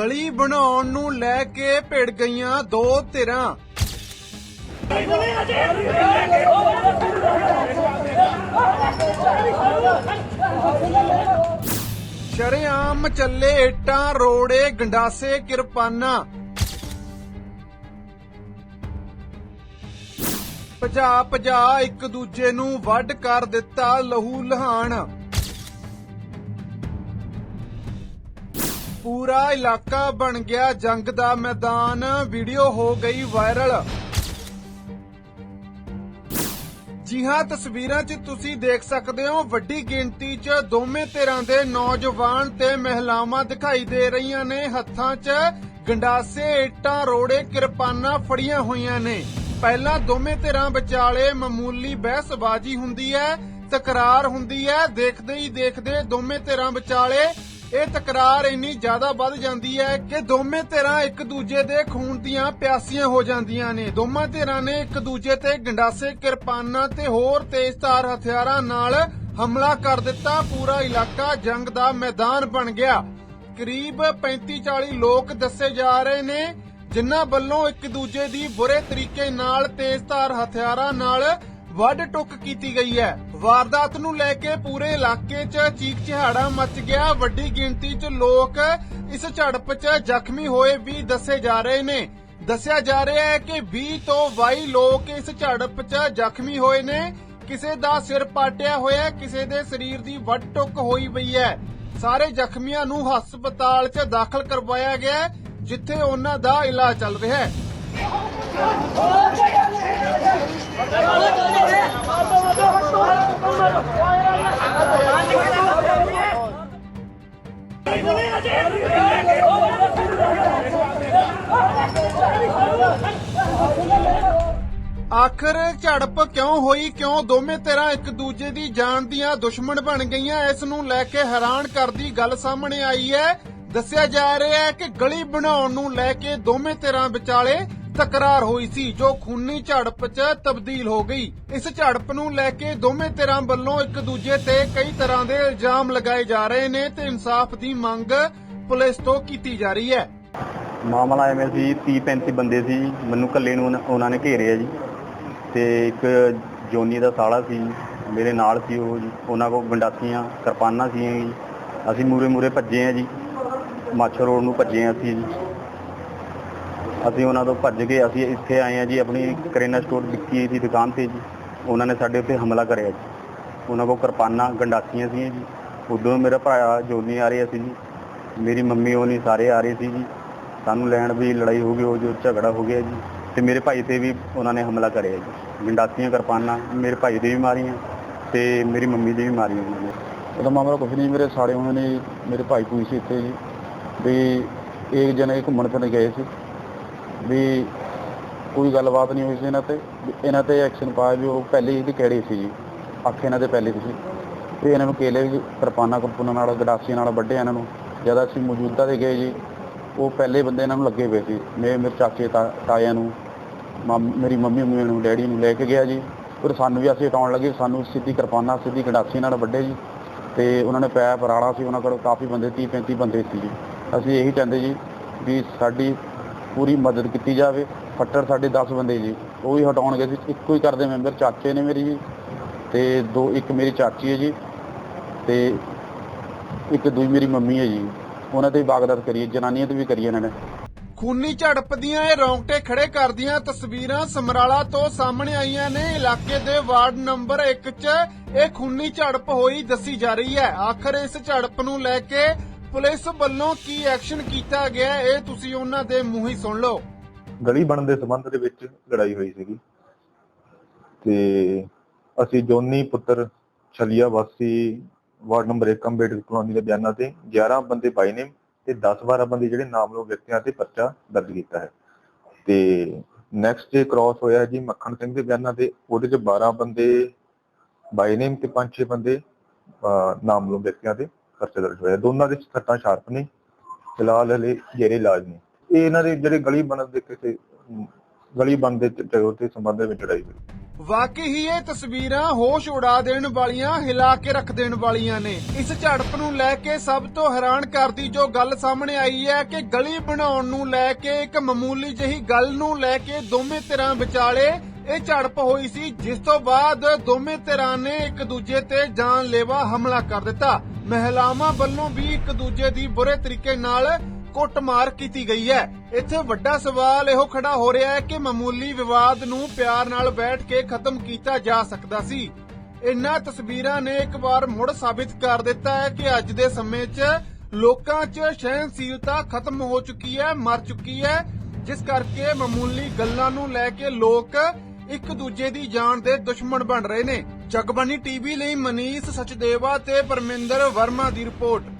ਗਲੀ ਬਣਾਉਣ ਨੂੰ ਲੈ ਕੇ ਭਿੜ ਗਈਆਂ ਦੋ ਧਿਰਾਂ। ਸ਼ਰੇਆਮ ਚੱਲੇ ਇੱਟਾਂ, ਰੋੜੇ, ਗੰਡਾਸੇ, ਕਿਰਪਾਨਾਂ। ਭਜਾ ਭਜਾ ਇੱਕ ਦੂਜੇ ਨੂੰ ਵੱਢ ਕਰ ਦਿੱਤਾ ਲਹੂ ਲਹਾਨ ਪੂਰਾ ਇਲਾਕਾ ਬਣ ਗਿਆ ਜੰਗ ਦਾ ਮੈਦਾਨ। ਵੀਡੀਓ ਹੋ ਗਈ ਵਾਇਰਲ। ਜੀ ਹਾਂ, ਤਸਵੀਰਾਂ 'ਚ ਤੁਸੀਂ ਦੇਖ ਸਕਦੇ ਹੋ ਵੱਡੀ ਗਿਣਤੀ 'ਚ ਦੋਵੇਂ ਧਿਰਾਂ ਦੇ ਨੌਜਵਾਨ ਤੇ ਮਹਿਲਾਵਾਂ ਦਿਖਾਈ ਦੇ ਰਹੀਆਂ ਨੇ। ਹੱਥਾਂ 'ਚ ਗੰਡਾਸੇ, ਇੱਟਾਂ, ਰੋੜੇ, ਕਿਰਪਾਨਾਂ ਫੜੀਆਂ ਹੋਈਆਂ ਨੇ। ਪਹਿਲਾਂ ਦੋਵੇਂ ਧਿਰਾਂ ਵਿਚਾਲੇ ਮਾਮੂਲੀ ਬਹਿਸਬਾਜ਼ੀ ਹੁੰਦੀ ਹੈ, ਤਕਰਾਰ ਹੁੰਦੀ ਹੈ। ਦੇਖਦੇ ਹੀ ਦੇਖਦੇ ਦੋਵੇਂ ਧਿਰਾਂ ਵਿਚਾਲੇ ਇਹ ਤਕਰਾਰ ਇੰਨੀ ਜ਼ਿਆਦਾ ਵੱਧ ਜਾਂਦੀ ਹੈ ਕਿ ਦੋਵੇਂ ਧਿਰਾਂ ਇੱਕ ਦੂਜੇ ਦੇ ਖੂਨ ਦੀਆਂ ਪਿਆਸੀਆਂ ਹੋ ਜਾਂਦੀਆਂ ਨੇ। ਦੋਵਾਂ ਧਿਰਾਂ ਨੇ ਇੱਕ ਦੂਜੇ ਤੇ ਗੰਡਾਸੇ, ਕਿਰਪਾਨਾਂ ਤੇ ਹੋਰ ਤੇਜ਼ਧਾਰ ਹਥਿਆਰਾਂ ਨਾਲ ਹਮਲਾ ਕਰ ਦਿੱਤਾ। ਪੂਰਾ ਇਲਾਕਾ ਜੰਗ ਦਾ ਮੈਦਾਨ ਬਣ ਗਿਆ। ਕਰੀਬ 35-40 ਲੋਕ ਦੱਸੇ ਜਾ ਰਹੇ ਨੇ, ਜਿਨ੍ਹਾਂ ਵੱਲੋਂ ਇੱਕ ਦੂਜੇ ਦੀ ਬੁਰੇ ਤਰੀਕੇ ਨਾਲ ਤੇਜ਼ਧਾਰ ਹਥਿਆਰਾਂ ਨਾਲ ਵੱਢ ਟੁੱਕ ਕੀਤੀ ਗਈ ਹੈ। ਵਾਰਦਾਤ ਨੂੰ ਲੈ ਕੇ ਪੂਰੇ ਇਲਾਕੇ 'ਚ ਚੀਕ ਚਿਹਾੜਾ ਮਚ ਗਿਆ। ਵੱਡੀ ਗਿਣਤੀ 'ਚ ਲੋਕ ਇਸ ਝੜਪ 'ਚ ਜ਼ਖਮੀ ਹੋਏ ਵੀ ਦੱਸੇ ਜਾ ਰਹੇ ਨੇ। ਦੱਸਿਆ ਜਾ ਰਿਹਾ ਹੈ ਕਿ 20 ਤੋਂ 22 ਲੋਕ ਇਸ ਝੜਪ 'ਚ ਜ਼ਖਮੀ ਹੋਏ ਨੇ। ਕਿਸੇ ਦਾ ਸਿਰ ਪਾਟਿਆ ਹੋਇਆ ਹੈ, ਕਿਸੇ ਦੇ ਸਰੀਰ ਦੀ ਵੱਢ ਟੁੱਕ ਹੋਈ ਪਈ ਹੈ। ਸਾਰੇ ਜ਼ਖਮੀਆਂ ਨੂੰ ਹਸਪਤਾਲ 'ਚ ਦਾਖਲ ਕਰਵਾਇਆ ਗਿਆ ਹੈ, ਜਿੱਥੇ ਉਹਨਾਂ ਦਾ ਇਲਾਜ ਚੱਲ ਰਿਹਾ ਹੈ। ਆਖਰ ਝੜਪ ਕਿਉਂ ਹੋਈ? ਕਿਉਂ ਦੋਵੇਂ ਧਿਰਾਂ ਇੱਕ ਦੂਜੇ ਦੀ ਜਾਨ ਦੀਆਂ ਦੁਸ਼ਮਣ ਬਣ ਗਈਆਂ? ਇਸ ਨੂੰ ਲੈ ਕੇ ਹੈਰਾਨ ਕਰਦੀ ਗੱਲ ਸਾਹਮਣੇ ਆਈ ਹੈ। ਦੱਸਿਆ ਜਾ ਰਿਹਾ ਹੈ ਕਿ ਗਲੀ ਬਣਾਉਣ ਨੂੰ ਲੈ ਕੇ ਦੋਵੇਂ ਧਿਰਾਂ ਵਿਚਾਲੇ ਤਕਰਾਰ ਹੋਈ ਸੀ, ਜੋ ਖੂਨੀ ਝੜਪ 'ਚ ਤਬਦੀਲ ਹੋ ਗਈ। ਇਸ ਝੜਪ ਨੂੰ ਲੈ ਕੇ ਦੋਵੇਂ ਧਿਰਾਂ ਵੱਲੋਂ ਇੱਕ ਦੂਜੇ ਤੇ ਕਈ ਤਰ੍ਹਾਂ ਦੇ ਇਲਜ਼ਾਮ ਲਗਾਏ ਜਾ ਰਹੇ ਨੇ ਤੇ ਇਨਸਾਫ ਦੀ ਮੰਗ ਪੁਲਿਸ ਤੋਂ ਕੀਤੀ ਜਾ ਰਹੀ ਹੈ। ਮਾਮਲਾ ਐਵੇਂ ਸੀ 30 35 ਬੰਦੇ ਸੀ, ਮੈਨੂੰ ਕੱਲੇ ਨੂੰ ਉਹਨਾਂ- ਉਹਨਾਂ ਨੇ ਘੇਰਿਆ ਜੀ। ਤੇ ਇੱਕ ਜੋਨੀ ਦਾ ਸਾਲਾ ਸੀ, ਮੇਰੇ ਨਾਲ ਸੀ ਉਹ ਜੀ, ਉਹਨਾਂ ਕੋਲ ਗੰਡਾਸੀਆਂ ਕਿਰਪਾਨਾਂ ਸੀ ਜੀ। ਅਸੀਂ ਮੂਰੇ ਮੂਰੇ ਭੱਜੇ ਆ ਜੀ, ਮਾਛਰ ਰੋਡ ਨੂੰ ਭੱਜੇ ਆ ਅਸੀਂ ਜੀ। ਅਸੀਂ ਉਹਨਾਂ ਤੋਂ ਭੱਜ ਕੇ ਅਸੀਂ ਇੱਥੇ ਆਏ ਆ ਜੀ, ਆਪਣੀ ਕਰਿਆਨਾ ਸਟੋਰ ਵਿੱਕੀ ਦੀ ਦੁਕਾਨ ਤੇ ਜੀ। ਉਹਨਾਂ ਨੇ ਸਾਡੇ ਉੱਤੇ ਹਮਲਾ ਕਰਿਆ ਜੀ। ਉਹਨਾਂ ਕੋਲ ਕਿਰਪਾਨਾਂ, ਗੰਡਾਸੀਆਂ ਸੀ ਜੀ। ਉਦੋਂ ਮੇਰਾ ਭਰਾ ਜੋਨੀ ਆ ਰਿਹਾ ਸੀ ਜੀ। ਮੇਰੀ ਮੰਮੀ ਉਹ ਨਹੀਂ ਸਾਰੇ ਆ ਰਹੇ ਸੀ ਜੀ। ਸਾਨੂੰ ਲੈਣ ਵੀ ਲੜਾਈ ਹੋ ਗਈ, ਉਹ ਜੋ ਝਗੜਾ ਹੋ ਗਿਆ ਜੀ। ਤੇ ਮੇਰੇ ਭਾਈ ਤੇ ਵੀ ਉਹਨਾਂ ਨੇ ਹਮਲਾ ਕਰਿਆ ਜੀ। ਗੰਡਾਸੀਆਂ, ਕਿਰਪਾਨਾਂ ਮੇਰੇ ਭਾਈ ਦੇ ਵੀ ਮਾਰੀਆਂ ਤੇ ਮੇਰੀ ਮੰਮੀ ਦੇ ਵੀ ਮਾਰੀਆਂ ਉਹਨਾਂ ਨੇ ਉਹਦਾ ਮਾਮਲਾ ਕੁਛ ਨਹੀਂ, ਮੇਰੇ ਸਾੜੇ ਉਹਨਾਂ ਨੇ, ਮੇਰੇ ਭਾਈ ਕੋਈ ਸੀ ਇੱਥੇ ਜੀ। ਵੀ ਇੱਕ ਜਣੇ ਘੁੰਮਣ ਫਿਰਨ ਗਏ ਸੀ। ਵੀ ਕੋਈ ਗੱਲਬਾਤ ਨਹੀਂ ਹੋਈ ਸੀ ਇਹਨਾਂ ਤੇ, ਵੀ ਇਹਨਾਂ ਤੇ ਐਕਸ਼ਨ ਪਾਇਆ ਵੀ ਉਹ ਪਹਿਲੇ ਹੀ ਦੀ ਕਿਹੜੀ ਸੀ ਜੀ? ਅੱਖ ਇਹਨਾਂ ਦੇ ਪਹਿਲੇ ਸੀ। ਤੇ ਇਹਨਾਂ ਨੂੰ ਕੇਲੇ ਵੀ ਕਿਰਪਾਨਾਂ ਕੁਰਪਾਨਾਂ ਨਾਲ ਗਡਾਸੀ ਨਾਲ ਵੱਢੇ ਇਹਨਾਂ ਨੂੰ। ਜਦ ਅਸੀਂ ਮੌਜੂਦਾ ਤੇ ਗਏ ਜੀ, ਉਹ ਪਹਿਲੇ ਬੰਦੇ ਇਹਨਾਂ ਨੂੰ ਲੱਗੇ ਪਏ ਸੀ। ਮੇਰੇ ਮੇਰੇ ਚਾਚੇ ਤਾ- ਤਾਇਆਂ ਨੂੰ, ਮਾਮ- ਮੇਰੀ ਮੰਮੀ ਮੰਮੀ ਨੂੰ, ਡੈਡੀ ਨੂੰ ਲੈ ਕੇ ਗਿਆ ਜੀ। ਫਿਰ ਸਾਨੂੰ ਵੀ ਅਸੀਂ ਹਟਾਉਣ ਲੱਗੇ, ਸਾਨੂੰ ਸਿੱਧੀ ਕਿਰਪਾਨਾਂ, ਸਿੱਧੀ ਗੰਡਾਸੀ ਨਾਲ ਵੱਡੇ ਜੀ। ਤੇ ਉਹਨਾਂ ਨੇ ਪੈਪ ਰਾੜਾ ਸੀ, ਉਹਨਾਂ ਕੋਲ ਕਾਫੀ ਬੰਦੇ 30 35 ਬੰਦੇ ਸੀ ਜੀ। ਅਸੀਂ ਇਹੀ ਚਾਹੁੰਦੇ ਜੀ ਵੀ ਸਾਡੀ ਪੂਰੀ ਮਦਦ ਕੀਤੀ ਜਾਵੇ। ਫੱਟੜ ਸਾਡੇ 10 ਬੰਦੇ ਜੀ। ਉਹ ਵੀ ਹਟਾਉਣ ਗਏ ਸੀ। ਇੱਕੋ ਹੀ ਕਰਦੇ ਮੈਂਬਰ, ਚਾਚੇ ਨੇ ਮੇਰੀ ਜੀ ਤੇ ਦੋ, ਇੱਕ ਮੇਰੀ ਚਾਚੀ ਹੈ ਜੀ ਤੇ ਇੱਕ ਦੂਈ ਮੇਰੀ ਮੰਮੀ ਹੈ ਜੀ। ਉਹਨਾਂ ਤੇ ਬਾਗਦਤ ਕਰੀਏ ਜਨਾਨੀਆਂ ਤੇ ਵੀ ਕਰੀਏ ਇਹਨਾਂ ਨੇ। ਖੂਨੀ ਝੜਪ ਦੀਆਂ ਇਹ ਰੌਂਗਟੇ ਖੜੇ ਕਰਦੀਆਂ ਤਸਵੀਰਾਂ ਸਮਰਾਲਾ ਤੋਂ ਸਾਹਮਣੇ ਆਈਆਂ ਨੇ। ਇਲਾਕੇ ਦੇ ਵਾਰਡ ਨੰਬਰ 1 'ਚ ਇਹ ਖੂਨੀ ਝੜਪ ਹੋਈ ਦੱਸੀ ਜਾ ਰਹੀ ਹੈ। ਆਖਰ ਇਸ ਝੜਪ ਨੂੰ ਲੈ ਕੇ ਪੁਲਿਸ ਵੱਲੋਂ ਕੀ ਐਕਸ਼ਨ ਕੀਤਾ ਗਿਆ ਇਹ ਤੁਸੀਂ ਉਹਨਾਂ ਦੇ ਮੂੰਹ ਹੀ ਸੁਣ ਲਓ। ਗਲੀ ਬਣਨ ਦੇ ਸੰਬੰਧ ਦੇ ਵਿੱਚ ਲੜਾਈ ਹੋਈ ਸੀਗੀ। ਤੇ ਅਸੀਂ ਜੋਨੀ ਪੁੱਤਰ ਛਲੀਆ ਵਾਸੀ ਵਾਰਡ ਨੰਬਰ 1 ਅੰਬੇਡਕਰ ਕਲੋਨੀ ਦੇ ਬਿਆਨਾਂ ਤੇ 11 ਬੰਦੇ ਬਾਈ ਨੇ ਤੇ 10-12 ਬੰਦੇ ਜਿਹੜੇ ਨਾਮਲੋ ਵਿਅਕਤੀਆਂ ਤੇ ਪਰਚਾ ਦਰਜ ਕੀਤਾ ਹੈ। ਤੇ ਨੈਕਸਟ ਜੇ ਕ੍ਰਾਸ ਹੋਇਆ ਜੀ ਮੱਖਣ ਸਿੰਘ ਦੇ ਬਿਆਨਾਂ ਤੇ ਉਹਦੇ ਚ 12 ਬੰਦੇ ਬਾਈ ਨੇਮ ਤੇ 5-6 ਬੰਦੇ ਅਹ, ਨਾਮਲੋ ਵਿਅਕਤੀਆਂ ਤੇ। ਪਰਚਾ ਦਰਜ ਹੋਇਆ ਦੋਨਾਂ ਦੇ ਸੱਟਾਂ ਸ਼ਾਰਪ ਨੇ ਫਿਲਹਾਲ ਹਲੇ ਜੇਰੇ ਇਲਾਜ ਨੇ। ਇਹ ਇਹਨਾਂ ਦੇ ਜਿਹੜੇ ਗਲੀ ਬਣਨ ਦੇ ਕਿਸੇ ਗਲੀ ਬਣਨ ਦੇ ਝਗੜੇ ਦੇ ਸੰਬੰਧ ਵਿੱਚ ਲੜਾਈ ਹੋਈ। ਵਾਕਈ ਹੀ ਇਹ ਤਸਵੀਰਾਂ ਹੋਸ਼ ਉਡਾ ਦੇਣ ਵਾਲੀਆਂ, ਹਿਲਾ ਕੇ ਰੱਖ ਦੇਣ ਵਾਲੀਆਂ ਨੇ। ਇਸ ਝੜਪ ਨੂੰ ਲੈ ਕੇ ਸਭ ਤੋਂ ਹੈਰਾਨ ਕਰਦੀ ਜੋ ਗੱਲ ਸਾਹਮਣੇ ਆਈ ਹੈ ਕਿ ਗਲੀ ਬਣਾਉਣ ਨੂੰ ਲੈ ਕੇ ਇੱਕ ਮਾਮੂਲੀ ਜਿਹੀ ਗੱਲ ਨੂੰ ਲੈ ਕੇ ਦੋਵੇਂ ਧਿਰਾਂ ਵਿਚਾਲੇ ਇਹ ਝੜਪ ਹੋਈ ਸੀ, ਜਿਸ ਤੋਂ ਬਾਅਦ ਦੋਵੇਂ ਧਿਰਾਂ ਨੇ ਇੱਕ ਦੂਜੇ ਤੇ ਜਾਨਲੇਵਾ ਹਮਲਾ ਕਰ ਦਿੱਤਾ। ਮਹਿਲਾਵਾਂ ਵੱਲੋਂ ਵੀ ਇੱਕ ਦੂਜੇ ਦੀ ਬੁਰੇ ਤਰੀਕੇ ਨਾਲ ਕੁੱਟਮਾਰ ਕੀਤੀ ਗਈ ਹੈ। ਇੱਥੇ ਵੱਡਾ ਸਵਾਲ ਇਹੋ ਖੜਾ ਹੋ ਰਿਹਾ ਹੈ ਕਿ ਮਾਮੂਲੀ ਵਿਵਾਦ ਨੂੰ ਪਿਆਰ ਨਾਲ ਬੈਠ ਕੇ ਖਤਮ ਕੀਤਾ ਜਾ ਸਕਦਾ ਸੀ। ਇਨ੍ਹਾਂ ਤਸਵੀਰਾਂ ਨੇ ਇੱਕ ਵਾਰ ਮੁੜ ਸਾਬਿਤ ਕਰ ਦਿੱਤਾ ਹੈ ਕਿ ਅੱਜ ਦੇ ਸਮੇਂ 'ਚ ਲੋਕਾਂ 'ਚ ਸਹਿਨਸ਼ੀਲਤਾ ਖਤਮ ਹੋ ਚੁੱਕੀ ਹੈ, ਮਰ ਚੁੱਕੀ ਹੈ। ਜਿਸ ਕਰਕੇ ਮਾਮੂਲੀ ਗੱਲਾਂ ਨੂੰ ਲੈ ਕੇ ਲੋਕ ਇੱਕ ਦੂਜੇ ਦੀ ਜਾਨ ਦੇ ਦੁਸ਼ਮਣ ਬਣ ਰਹੇ ਨੇ। ਜਗਬਾਨੀ ਟੀਵੀ ਲਈ ਮਨੀਸ਼ ਸਚਦੇਵਾ ਤੇ ਪਰਮਿੰਦਰ ਵਰਮਾ ਦੀ ਰਿਪੋਰਟ।